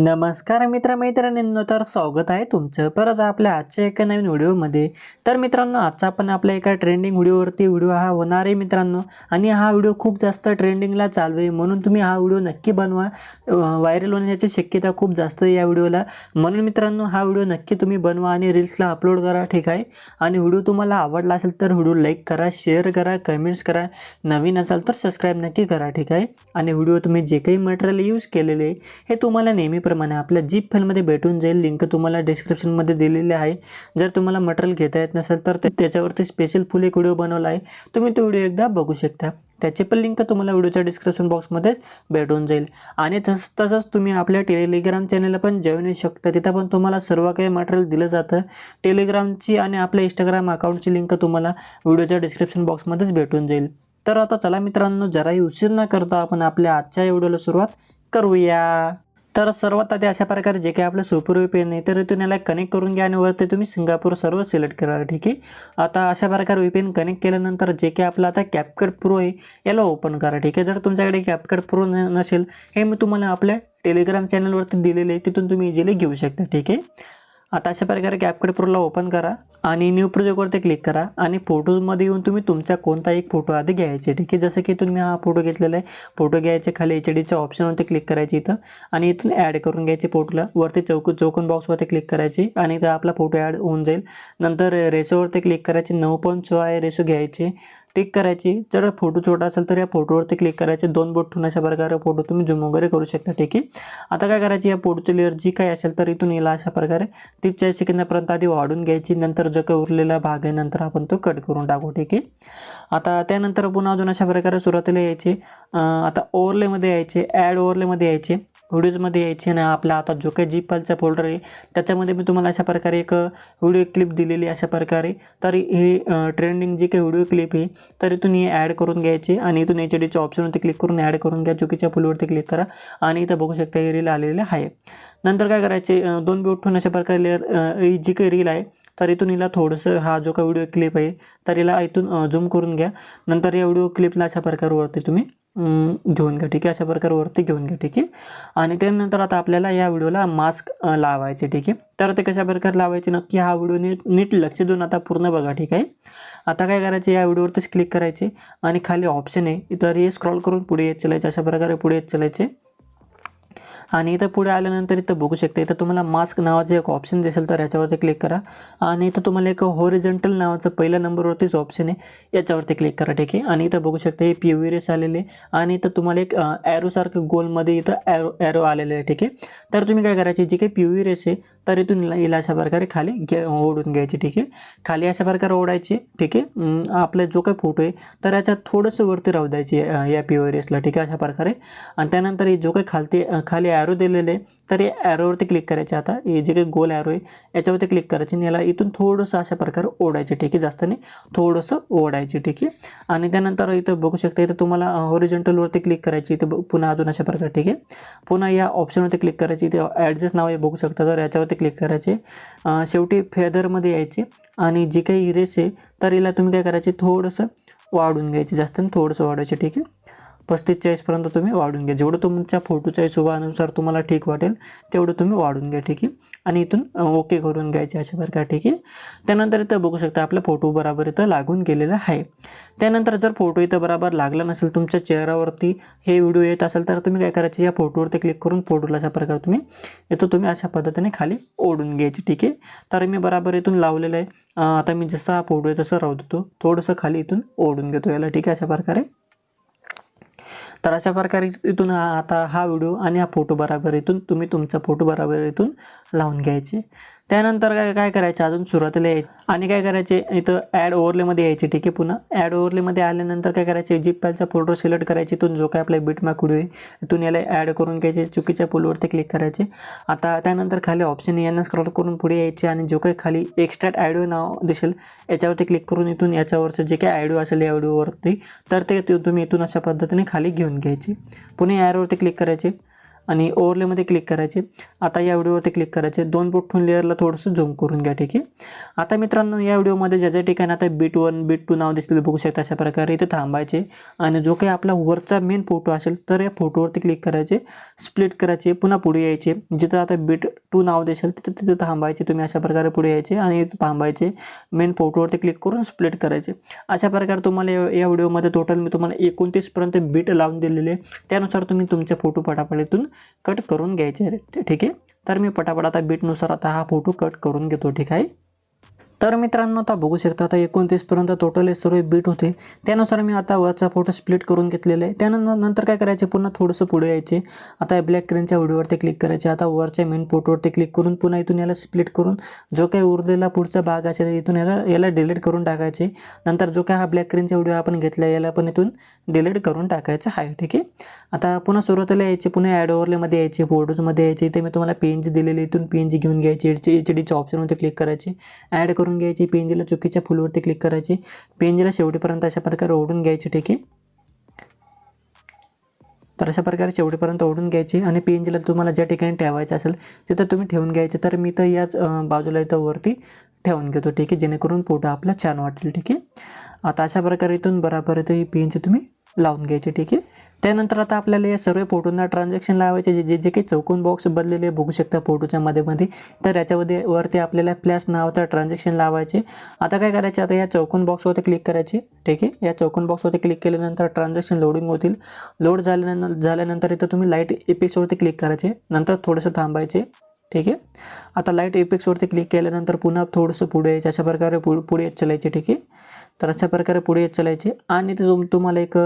नमस्कार मित्रमैत्रिणींनो तर स्वागत आहे तुमचं परत आपल्या आजच्या एका नवीन व्हिडिओमध्ये. तर मित्रांनो आजचा आपण आपल्या एका ट्रेंडिंग व्हिडिओवरती व्हिडिओ हा होणार आहे मित्रांनो. आणि हा व्हिडिओ खूप जास्त ट्रेंडिंगला चालू आहे. म्हणून तुम्ही हा व्हिडिओ नक्की बनवा. व्हायरल होण्याची शक्यता खूप जास्त आहे या व्हिडिओला. म्हणून मित्रांनो हा व्हिडिओ नक्की तुम्ही बनवा आणि रील्सला अपलोड करा ठीक आहे? आणि व्हिडिओ तुम्हाला आवडला असेल तर व्हिडिओ लाईक करा शेअर करा कमेंट्स करा. नवीन असाल तर सबस्क्राईब नक्की करा ठीक आहे? आणि व्हिडिओ तुम्ही जे काही मटेरियल यूज केलेले आहे हे तुम्हाला नेहमी नेहमीप्रमाणे आपल्या जीप फाईलमध्ये भेटून जाईल. लिंक तुम्हाला डिस्क्रिप्शनमध्ये दिलेली आहे. जर तुम्हाला मटेरियल घेता येत नसेल तर ते- त्याच्यावरती स्पेशल फुल एक व्हिडिओ बनवला आहे. तुम्ही तो व्हिडिओ एकदा बघू शकता. त्याची पण लिंक तुम्हाला व्हिडिओच्या डिस्क्रिप्शन बॉक्समध्येच भेटून जाईल. आणि तस तसंच तुम्ही आपल्या टेलिग्राम चॅनलला पण जॉईन होऊ शकता. तिथं पण तुम्हाला सर्व काही मटेरियल दिलं जातं. टेलिग्रामची आणि आपल्या इंस्टाग्राम अकाउंटची लिंक तुम्हाला व्हिडिओच्या डिस्क्रिप्शन बॉक्समध्येच भेटून जाईल. तर आता चला मित्रांनो जराही उशीर न करता आपण आपल्या आजच्या व्हिडिओला सुरुवात करूया. तर सर्वात आधी अशा प्रकारे जे काही आपलं सुपर पेन आहे तर इथून याला कनेक्ट करून घ्या आणि वरती तुम्ही सिंगापूर सर्व सिलेक्ट करा ठीक आहे? आता अशा प्रकारे व्हीपीएन कनेक्ट केल्यानंतर जे काही आपलं आता कॅपकट प्रो आहे याला ओपन करा ठीक आहे? जर तुमच्याकडे कॅपकट प्रो नसेल हे मी तुम्हाला आपल्या टेलिग्राम चॅनलवरती दिलेले आहे तिथून तुम्ही इझिली घेऊ शकता ठीक आहे? आता अशा प्रकारे कॅपकट प्रोला ओपन करा आणि न्यू प्रोजेक्टवरती क्लिक करा आणि फोटोजमध्ये येऊन तुम्ही तुमचा कोणता एक फोटो आधी घ्यायचे ठीक आहे? जसं की तुम्ही हा फोटो घेतलेला आहे फोटो घ्यायचे खाली एच डीच्या ऑप्शनवरती क्लिक करायचे इथं आणि इथून ॲड करून घ्यायचे फोटोला वरती चौक चौकोन बॉक्सवरती क्लिक करायची आणि इथं आपला फोटो ॲड होऊन जाईल. नंतर रेशोवरती क्लिक करायचे नऊ पॉईंट सो आहे रेशो घ्यायचे. टिक करायची. जर फोटो छोटा असेल तर या फोटोवरती क्लिक करायचे. दोन बोट ठेवून अशा प्रकारे फोटो तुम्ही झूम वगैरे करू शकता ठीक आहे? आता काय करायची? या फोटोची लेअर जी काही असेल तर इथून याला अशा प्रकारे ती चाळीस सेकंदापर्यंत आधी वाढून घ्यायची. नंतर जो काही उरलेला भाग आहे नंतर आपण तो कट करून टाकू ठीक आहे? आता त्यानंतर पुन्हा अजून अशा प्रकारे सुरुवातीला यायचे. आता ओव्हरलेमध्ये यायचे. ॲड ओव्हरलेमध्ये यायचे. व्हिडिओजमध्ये यायचे ना आपला आता जो काही जी फाईलचा फोल्डर आहे त्याच्यामध्ये मी तुम्हाला अशा प्रकारे एक व्हिडिओ क्लिप दिलेली अशा प्रकारे. तर हे ट्रेंडिंग जी काही व्हिडिओ क्लिप आहे तर इथून हे ॲड करून घ्यायचे आणि इथून एच डीच्या ऑप्शनवरती क्लिक करून ॲड करून घ्या. चुकीच्या फुलवरती क्लिक करा आणि इथं बघू शकता हे रील आलेलं आहे. नंतर काय करायचे दोन बी उठून अशा प्रकारे लेअर जी काही रील आहे तर इथून हिला थोडंसं हा जो काही व्हिडिओ क्लिप आहे तर हिला इथून झूम करून घ्या. नंतर या व्हिडिओ क्लिपला अशा प्रकारे वरती तुम्ही घेऊन घ्या ठीक आहे? अशा प्रकारे वरती घेऊन घ्या ठीक आहे? आणि त्यानंतर आता आपल्याला या व्हिडिओला मास्क लावायचे ठीक आहे? तर ते कशा प्रकारे लावायचे नक्की हा व्हिडिओ नीट नीट लक्ष देऊन आता पूर्ण बघा ठीक आहे? आता काय करायचे या व्हिडिओवरतीच क्लिक करायचे आणि खाली ऑप्शन आहे. तर हे स्क्रॉल करून पुढे येत चालायचे अशा प्रकारे पुढे येत चालायचे. आणि इथं पुढे आल्यानंतर इथं बघू शकता इथं तुम्हाला मास्क नावाचं एक ऑप्शन दिसेल तर याच्यावरती क्लिक करा. आणि इथं तुम्हाला एक होरिजेंटल नावाचं पहिल्या नंबरवरतीच ऑप्शन आहे याच्यावरती क्लिक करा ठीक आहे? आणि इथं बघू शकता हे पी व्ही रेस आलेले आणि इथं तुम्हाला एक ॲरोसारखं गोलमध्ये इथं ॲरो ॲरो आलेलं आहे ठीक आहे? तर तुम्ही काय करायचे जे काही पी व्ही रेस आहे तर इथून हिला अशा प्रकारे खाली घे ओढून घ्यायची ठीक आहे? खाली अशा प्रकारे ओढायची ठीक आहे? आपला जो काही फोटो आहे तर याच्यात थोडंसं वरती राहू द्यायची या पी व्ही रेसला ठीक आहे? अशा प्रकारे. आणि त्यानंतर जो काही खालती खाली ॲरो दिलेले तर या ॲरोवरती क्लिक करायचे आता. हे जे काही गोल ॲरो आहे याच्यावरती क्लिक करायचे आणि याला इथून थोडंसं अशा प्रकारे ओढायचे ठीक आहे. जास्त नाही थोडंसं ओढायचे ठीक आहे. आणि त्यानंतर इथं बघू शकता इथं तुम्हाला ओरिजेंटलवरती क्लिक करायची इथं ब- पुन्हा अजून अशा प्रकारे ठीक आहे. पुन्हा या ऑप्शनवरती क्लिक करायची इथे ॲडजस्ट नाव हे बघू शकता. तर याच्यावरती क्लिक करायचे. शेवटी फेदरमध्ये यायचे. आणि जी काही इरेस आहे तर हिला तुम्ही काय करायचे थोडंसं वाढून घ्यायचे. जास्त थोडंसं वाढवायचे ठीक आहे. पस्तीस चाळीसपर्यंत तुम्ही वाढून घ्या. जेवढं तुमच्या फोटोच्या हिशोबानुसार तुम्हाला ठीक वाटेल तेवढं तुम्ही वाढून घ्या ठीक आहे? आणि इथून ओके करून घ्यायचे अशा प्रकारे ठीक आहे? त्यानंतर इथं बघू शकता आपला फोटो बराबर इथं लागून गेलेला आहे. त्यानंतर जर फोटो इथं बराबर लागला नसेल तुमच्या चेहऱ्यावरती हे व्हिडिओ येत असेल तर तुम्ही काय करायचे या फोटोवरती क्लिक करून फोटोला अशा प्रकारे तुम्ही इथं तुम्ही अशा पद्धतीने खाली ओढून घ्यायचे ठीक आहे? तर मी बराबर इथून लावलेलं आहे. आता मी जसा हा फोटो आहे तसं राहू देतो. थोडंसं खाली इथून ओढून घेतो याला ठीक आहे? अशा प्रकारे. तर अशा प्रकारे इथून हा- आता हा व्हिडिओ आणि हा फोटो बराबर इथून तुम्ही तुमचा फोटो बराबर इथून लावून घ्यायचे. त्यानंतर काय काय करायचं? अजून सुरुवातीला यायचे आणि काय करायचे? इथं ॲड ओव्हरलेमध्ये यायचे ठीक आहे पुन्हा. ॲड ओव्हरलेमध्ये आल्यानंतर काय करायचे? जीप फाईलचा फोल्डर सिलेक्ट करायचे इथून जो काय आपला बीटमॅक व्हिडिओ आहे इथून याला ॲड करून घ्यायचे चुकीच्या पुलवरती क्लिक करायचे. आता त्यानंतर खाली ऑप्शन यांना स्क्रॉल करून पुढे यायचे आणि जो काही खाली एक्स्ट्रा ॲडिओ नाव दिसेल याच्यावरती क्लिक करून इथून याच्यावरचं जे काही ॲडिओ असेल या ॲडिओवरती तर ते तुम्ही इथून अशा पद्धतीने खाली घेऊन घ्यायचे. पुणे ॲडवरती क्लिक करायचे. आणि ओव्हरलेमध्ये क्लिक करायचे. आता या व्हिडिओवरती क्लिक करायचे. दोन बोट ठेवून लेअरला थोडंसं झूम करून घ्या ठीक आहे? आता मित्रांनो या व्हिडिओमध्ये ज्या ज्या ठिकाणी आता बीट वन बीट टू नाव दिसलेलं बघू शकता अशा प्रकारे इथे थांबायचे. आणि जो काही आपला वरचा मेन फोटो असेल तर या फोटोवरती क्लिक करायचे. स्प्लिट करायचे. पुन्हा पुढे यायचे. जिथं आता बीट टू नाव दिसेल तिथं तिथं थांबायचे. तुम्ही अशा प्रकारे पुढे यायचे आणि इथं थांबायचे. मेन फोटोवरती क्लिक करून स्प्लिट करायचे. अशा प्रकारे तुम्हाला या या व्हिडिओमध्ये टोटल मी तुम्हाला एकोणतीसपर्यंत बीट लावून दिलेले त्यानुसार तुम्ही तुमचे फोटो पटापटीतून कट करून घ्यायचे आहे ठीक आहे? तर मी पटापट आता बीटनुसार आता हा फोटो कट करून घेतो. ठीक आहे? तर मित्रांनो आता बघू शकता आता एकोणतीसपर्यंत टोटल हे सर्व बीट होते. त्यानुसार मी आता वरचा फोटो स्प्लिट करून घेतलेला आहे. त्यानंतर नंतर काय करायचे? पुन्हा थोडंसं पुढे यायचे. आता ब्लॅक क्रेनच्या व्हिडिओवरती क्लिक करायचे. आता वरच्या मेन फोटोवरती क्लिक करून पुन्हा इथून याला स्प्लिट करून जो काही उरलेला पुढचा भाग असेल इथून याला याला डिलीट करून टाकायचे. नंतर जो काय हा ब्लॅक स्क्रीनचा व्हिडिओ आपण घेतला याला पण इथून डिलीट करून टाकायचा आहे ठीक आहे? आता पुन्हा सुरुवातीला यायचे पुन्हा ॲड ओव्हरलेमध्ये यायचे फोटोजमध्ये यायचे. इथे मी तुम्हाला पेंज दिलेले इथून पेंज घेऊन घ्यायची. एच एच डीच्या ऑप्शनवरती क्लिक करायचे. ॲड करून घ्यायची. पेंजीला चुकीच्या फुलवरती क्लिक करायची. पेंजीला शेवटीपर्यंत अशा प्रकारे ओढून घ्यायची ठीक आहे? तर अशा प्रकारे शेवटीपर्यंत ओढून घ्यायची आणि पेंजीला तुम्हाला ज्या ठिकाणी ठेवायचं असेल तिथं तुम्ही ठेवून घ्यायचे. तर मी तर याच बाजूला इथं वरती ठेवून घेतो ठीक आहे? जेणेकरून फोटो आपला छान वाटेल ठीक आहे? आता अशा प्रकारे इथून बराबर इथं ही पेंजी तुम्ही लावून घ्यायची ठीक आहे? त्यानंतर आता आपल्याला या सर्व फोटोंना ट्रान्झॅक्शन लावायचे जे जे जे काही चौकोन बॉक्स बदलेले बघू शकता फोटोच्या मध्ये मध्ये तर याच्यामध्ये वरती आपल्याला प्लस नावाचा ट्रान्झॅक्शन लावायचे. आता काय करायचे? आता या चौकोन बॉक्सवरती क्लिक करायचे. ठीक आहे? या चौकोन बॉक्सवरती क्लिक केल्यानंतर ट्रान्झॅक्शन लोडिंग होतील. लोड झाल्यानंतर झाल्यानंतर इथं तुम्ही लाइट इफेक्ट्सवरती क्लिक करायचे. नंतर थोडंसं थांबायचे. ठीक आहे? आता लाइट इफेक्ट्सवरती क्लिक केल्यानंतर पुन्हा थोडंसं पुढे यायचं अशा प्रकारे पु पुढे येत चलायचे ठीक आहे? तर अशा प्रकारे पुढे येत चालायचे. आणि ते तुम तुम्हाला एक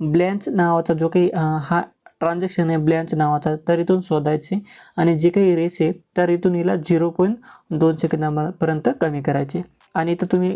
ब्लँच नावाचा जो काही हा ट्रान्झॅक्शन आहे ब्लँच नावाचा तर इथून शोधायचे. आणि जे काही रेस आहे तर इथून हिला झिरो पॉईंट दोन सेकंदापर्यंत कमी करायचे. आणि इथं तुम्ही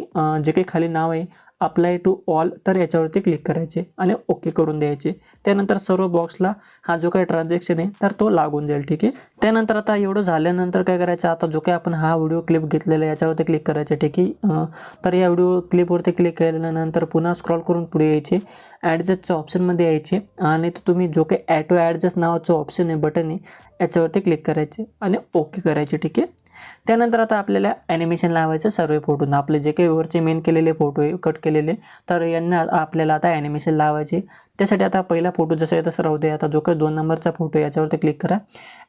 जे काही खाली नाव आहे अप्लाय टू ऑल तर याच्यावरती क्लिक करायचे आणि ओके करून द्यायचे. त्यानंतर सर्व बॉक्सला हा जो काही ट्रान्झॅक्शन आहे तर तो लागून जाईल ठीक आहे? त्यानंतर आता एवढं झाल्यानंतर काय करायचं? आता जो काही आपण हा व्हिडिओ क्लिप घेतलेला आहे याच्यावरती क्लिक करायचे ठीक आहे? तर या व्हिडिओ क्लिपवरती क्लिक केल्यानंतर पुन्हा स्क्रॉल करून पुढे यायचे. ॲडजस्टच्या ऑप्शनमध्ये यायचे आणि तो तुम्ही जो काही ॲटो ॲडजस्ट नावाचं ऑप्शन आहे बटन आहे याच्यावरती क्लिक करायचे आणि ओके करायचे ठीक आहे? त्यानंतर आता आपल्याला ॲनिमेशन लावायचं सर्व फोटोंना आपले जे काही वरचे मेन केलेले फोटो आहे कट केलेले तर यांना आपल्याला आता ॲनिमेशन लावायचे. त्यासाठी आता पहिला फोटो जसं आहे तसं राहू दे. आता जो काही दोन नंबरचा फोटो आहे याच्यावरती क्लिक करा.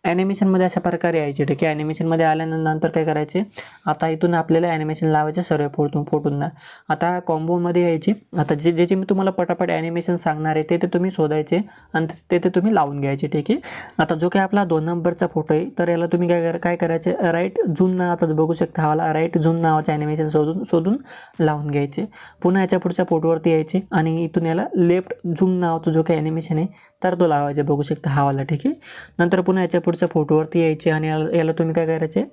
ॲनिमेशनमध्ये अशा प्रकारे यायचे ठीक आहे? ॲनिमेशनमध्ये आल्यानंतर काय करायचे? आता इथून आपल्याला ॲनिमेशन लावायचे सर्व फोटो फोटोंना आता कॉम्बोमध्ये यायचे. आता जे जे जे मी तुम्हाला पटापट ॲनिमेशन सांगणार आहे ते ते तुम्ही शोधायचे आणि ते ते तुम्ही लावून घ्यायचे ठीक आहे? आता जो काही आपला दोन नंबरचा फोटो आहे तर याला तुम्ही काय काय करायचे? राईट झूम नावाचा बघू शकता हवाला राईट झूम नावाचं ॲनिमेशन शोधून शोधून लावून घ्यायचे. पुन्हा याच्या पुढच्या फोटोवरती यायचे आणि इथून याला लेफ्ट झूम नावाचा जो काही ॲनिमेशन आहे तर तो लावायचे. बघू शकता हवाला ठीक आहे? नंतर पुन्हा याच्या पुढच्या फोटोवरती यायचे आणि याला याला तुम्ही काय करायचे?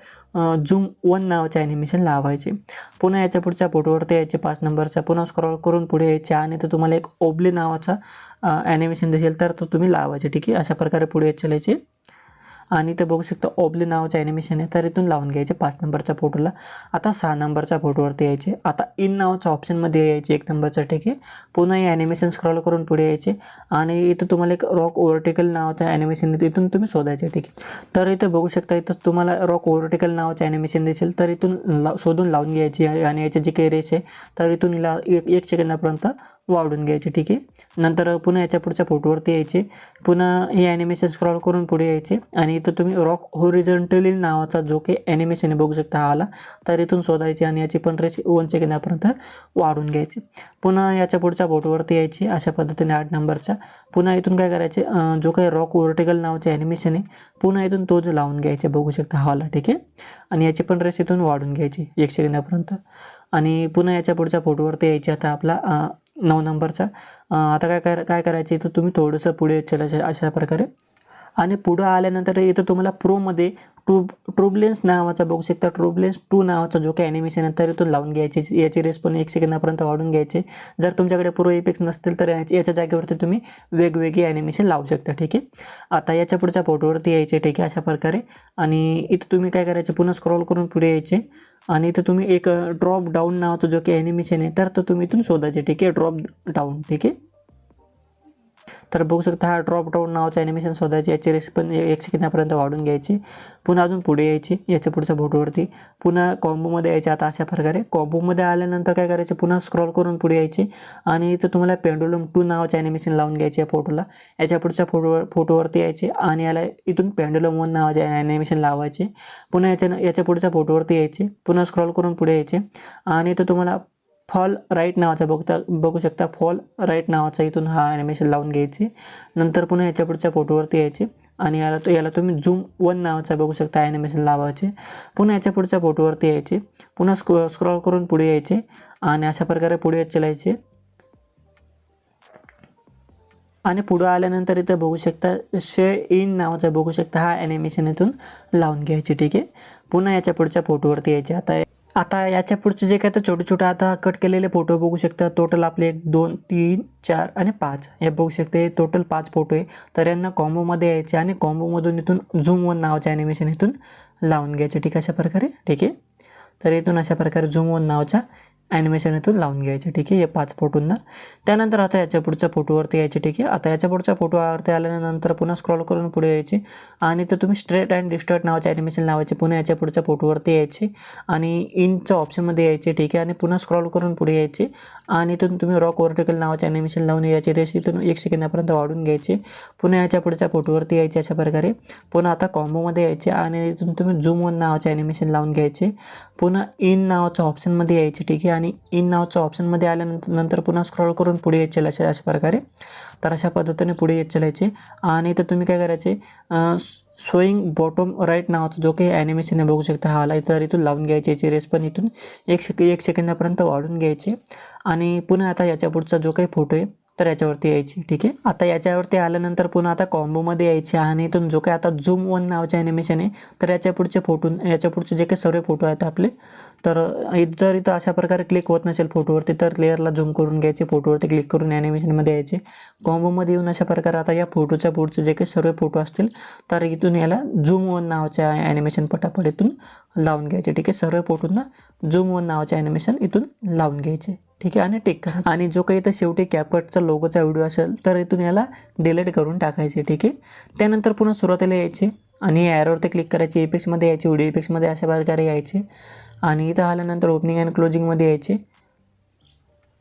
झूम वन नावाचे ॲनिमेशन लावायचे. पुन्हा याच्या पुढच्या फोटोवरती यायचे पाच नंबरचा पुन्हा स्क्रॉल करून पुढे यायचे आणि तर तुम्हाला एक ओबले नावाचा ॲनिमेशन दिसेल तर तो तुम्ही लावायचे ठीक आहे? अशा प्रकारे पुढे चलायचे चालायचे. आणि इथं बघू शकता ओबले नावाचं ॲनिमेशन आहे. तर इथून लावून घ्यायचे पाच नंबरच्या फोटोला आता सहा नंबरच्या फोटोवरती यायचे. आता इन नावाच्या ऑप्शनमध्ये यायचे एक नंबरचं. ठीक आहे? पुन्हा हे ॲनिमेशन स्क्रॉल करून पुढे यायचे. आणि इथं तुम्हाला एक रॉक ओव्हरटेकल नावाचं ॲनिमेशन येतं इथून तुम्ही शोधायचे. ठीक आहे? तर इथं बघू शकता इथं तुम्हाला रॉक ओव्हरटेकल नावाचं ॲनिमेशन दिसेल. तर इथून ला शोधून लावून घ्यायची. आणि याचे जे काही रेस आहे तर इथून ला एक एक सेकंदापर्यंत वाढून घ्यायचे ठीक आहे? नंतर पुन्हा याच्या पुढच्या फोटोवरती यायचे. पुन्हा हे ॲनिमेशन स्क्रॉल करून पुढे यायचे. आणि इथं तुम्ही रॉक होरिझॉन्टली नावाचा जो काही ॲनिमेशन आहे बघू शकता हा आला. तर इथून शोधायचे आणि याची पण रेस वन सेकंदापर्यंत वाढून घ्यायची. पुन्हा याच्या पुढच्या फोटोवरती यायची अशा पद्धतीने आठ नंबरच्या. पुन्हा इथून काय करायचे? जो काही रॉक ओर्टिकल नावाचे ॲनिमेशन आहे पुन्हा इथून तोच लावून घ्यायचे बघू शकता हवाला ठीक आहे? आणि याची पण रेस इथून वाढून घ्यायची एक सेकंदापर्यंत. आणि पुन्हा याच्या पुढच्या फोटोवरती यायचे आता आपला नऊ नंबरचा. आता काय कर काय करायचे तर तुम्ही थोडंसं पुढे चलायचं अशा प्रकारे. आणि पुढं आल्यानंतर इथं तुम्हाला प्रोमध्ये ट्रूब ट्रूबलेन्स नावाचा बघू शकता. ट्रूबलेन्स टू नावाचा जो काही ॲनिमेशन आहे तर इथून लावून घ्यायचे. याची रेस पण एक सेकंदापर्यंत वाढून घ्यायचे. जर तुमच्याकडे प्रो इफेक्ट्स नसतील तर याच्या जागेवरती तुम्ही वेगवेगळे ॲनिमेशन लावू शकता ठीक आहे? आता याच्या पुढच्या फोटोवरती यायचे ठीक आहे अशा प्रकारे. आणि इथं तुम्ही काय करायचे पुन्हा स्क्रॉल करून पुढे यायचे. आणि इथं तुम्ही एक ड्रॉप डाऊन नावाचं जो काही ॲनिमेशन आहे तर तो तुम्ही इथून शोधायचे ठीक आहे? ड्रॉप डाऊन ठीक आहे? तर बघू शकता हा ड्रॉप डाऊन नावाचं ॲनिमेशन शोधायचे याची रेस पण एक सेकंदापर्यंत वाढून घ्यायची. पुन्हा अजून पुढे यायची याच्या पुढच्या बोटवरती. पुन्हा कॉम्बोमध्ये यायचे आता अशा प्रकारे. कॉम्बोमध्ये आल्यानंतर काय करायचे पुन्हा स्क्रॉल करून पुढे यायचे. आणि इथं तुम्हाला पेंडुलम टू नावाचं ॲनिमेशन लावून घ्यायचे या फोटोला याच्या पुढच्या फोटोवर फोटोवरती यायचे आणि याला इथून पेंडुलम वन नावाचे ॲनिमेशन लावायचे. पुन्हा याच्या याच्या पुढच्या फोटोवरती यायचे. पुन्हा स्क्रॉल करून पुढे यायचे. आणि इथं तुम्हाला फॉल राईट नावाचा बघता बघू शकता. फॉल राईट नावाचा इथून हा ॲनिमेशन लावून घ्यायचे. नंतर पुन्हा याच्या पुढच्या फोटोवरती यायचे. आणि याला तो याला तुम्ही झूम वन नावाचा बघू शकता ॲनिमेशन लावायचे. पुन्हा याच्या पुढच्या फोटोवरती यायचे. पुन्हा स्क्रो स्क्रॉल करून पुढे यायचे. आणि अशा प्रकारे पुढे येत आणि पुढं आल्यानंतर इथं बघू शकता शे इन नावाचा बघू शकता हा ॲनिमेशन इथून लावून घ्यायचे. ठीक आहे? पुन्हा याच्या पुढच्या फोटोवरती यायचे. आता आता याच्या पुढचे जे काय तर छोटे छोटे आता कट केलेले फोटो बघू शकता. टोटल आपले एक दोन तीन चार आणि पाच. हे बघू शकते टोटल पाच फोटो आहे. तर यांना कॉम्बोमध्ये यायचे आणि कॉम्बोमधून इथून झूम वन नावाचे ॲनिमेशन इथून लावून घ्यायचे. ठीक आहे अशा प्रकारे? ठीक आहे? तर इथून अशा प्रकारे झूम वन नावाच्या ॲनिमेशन इथून लावून घ्यायचे ठीक आहे हे पाच फोटोंना. त्यानंतर आता याच्या पुढच्या फोटोवरती यायचे ठीक आहे. आता याच्या पुढच्या फोटोवरती आल्यानंतर पुन्हा स्क्रॉल करून पुढे यायचे. आणि तर तुम्ही स्ट्रेट अँड डिस्टर्ट नावाचे ॲनिमेशन लावायचे पुन्हा याच्या पुढच्या फोटोवरती यायचे. आणि इनच्या ऑप्शनमध्ये यायचे ठीक आहे. आणि पुन्हा स्क्रॉल करून पुढे यायचे. आणि इथून तुम्ही रॉक वर्टिकल नावाचे ॲनिमेशन लावून यायचे. रेस इथून एक सेकंदापर्यंत वाढून घ्यायचे. पुन्हा याच्या पुढच्या फोटोवरती यायचे अशा प्रकारे. पुन्हा आता कॉम्बोमध्ये यायचे. आणि इथून तुम्ही झूम वन नावाचे ॲनिमेशन लावून घ्यायचे. पुन्हा इन नावाच्या ऑप्शनमध्ये यायचे ठीक आहे. आणि आणि इन नावच्या ऑप्शनमध्ये आल्यानंतर नंतर पुन्हा स्क्रॉल करून पुढे येत चलायचे अशा प्रकारे. तर अशा पद्धतीने पुढे येत चलायचे. आणि इथं तुम्ही काय करायचे? सोईंग बॉटम राईट नावाचा जो काही ॲनिमेशन आहे बघू शकता हा आला. तर इथून लावून घ्यायचे याची रेस पण इथून एक सेक एक सेकंदापर्यंत वाढून घ्यायचे. आणि पुन्हा आता याच्या पुढचा जो काही फोटो आहे तर याच्यावरती यायची ठीक आहे? आता याच्यावरती आल्यानंतर पुन्हा आता कॉम्बोमध्ये यायचे आणि इथून जो काही आता झूम वन नावाचे ॲनिमेशन आहे तर याच्या पुढचे फोटो याच्या पुढचे जे काही सर्व फोटो आहेत आपले तर जर इथं अशा प्रकारे क्लिक होत नसेल फोटोवरती तर लेअरला झूम करून घ्यायचे फोटोवरती क्लिक करून ॲनिमेशनमध्ये यायचे. कॉम्बोमध्ये येऊन अशा प्रकारे आता या फोटोच्या पुढचे जे काही सर्व फोटो असतील तर इथून याला झूम वन नावाच्या ॲनिमेशन पटापट इथून लावून घ्यायचे ठीक आहे? सर्व फोटोंना झूम वन नावाचे ॲनिमेशन इथून लावून घ्यायचे. ठीक आहे आणि टिक करा. आणि जो काही इथं शेवटी कॅपकटचा लोगोचा व्हिडिओ असेल तर इथून याला डिलीट करून टाकायचे ठीक आहे? त्यानंतर पुन्हा सुरुवातीला यायचे आणि ॲरोवरती क्लिक करायचे एपेक्समध्ये यायचे व्हिडिओ इफेक्समध्ये अशा प्रकारे यायचे आणि इथं आल्यानंतर ओपनिंग अँड क्लोजिंगमध्ये यायचे.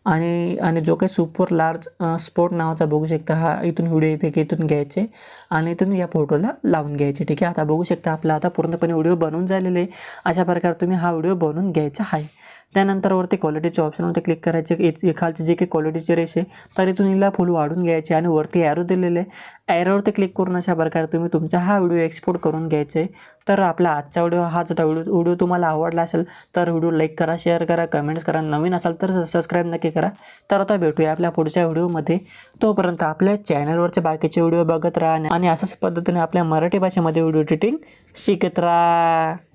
आणि आणि जो काही सुपर लार्ज स्पोर्ट नावाचा बघू शकता हा इथून व्हिडिओ इफेक्ट इथून घ्यायचे आणि इथून या फोटोला लावून घ्यायचे ठीक आहे? आता बघू शकता आपला आता पूर्णपणे व्हिडिओ बनवून झालेले आहे. अशा प्रकारे तुम्ही हा व्हिडिओ बनवून घ्यायचा आहे. त्यानंतर वरती क्वालिटीचे ऑप्शनवरती क्लिक करायचे खालचे जे काही क्वालिटीचे रेस आहे तर इथून हिला फुल वाढून घ्यायचे आणि वरती ॲरो दिलेले आहे. ॲरोवरती क्लिक करून अशा प्रकारे तुम्ही तुमचा हा व्हिडिओ एक्सपोर्ट करून घ्यायचा आहे. तर आपला आजचा व्हिडिओ हा जो व्हिडिओ व्हिडिओ तुम्हाला आवडला असेल तर व्हिडिओ लाईक करा शेअर करा कमेंट्स करा. नवीन असाल तर सबस्क्राईब नक्की करा. तर आता भेटूया आपल्या पुढच्या व्हिडिओमध्ये तोपर्यंत आपल्या चॅनलवरचे बाकीचे व्हिडिओ बघत राहा आणि अशाच पद्धतीने आपल्या मराठी भाषेमध्ये व्हिडिओ एडिटिंग शिकत राहा.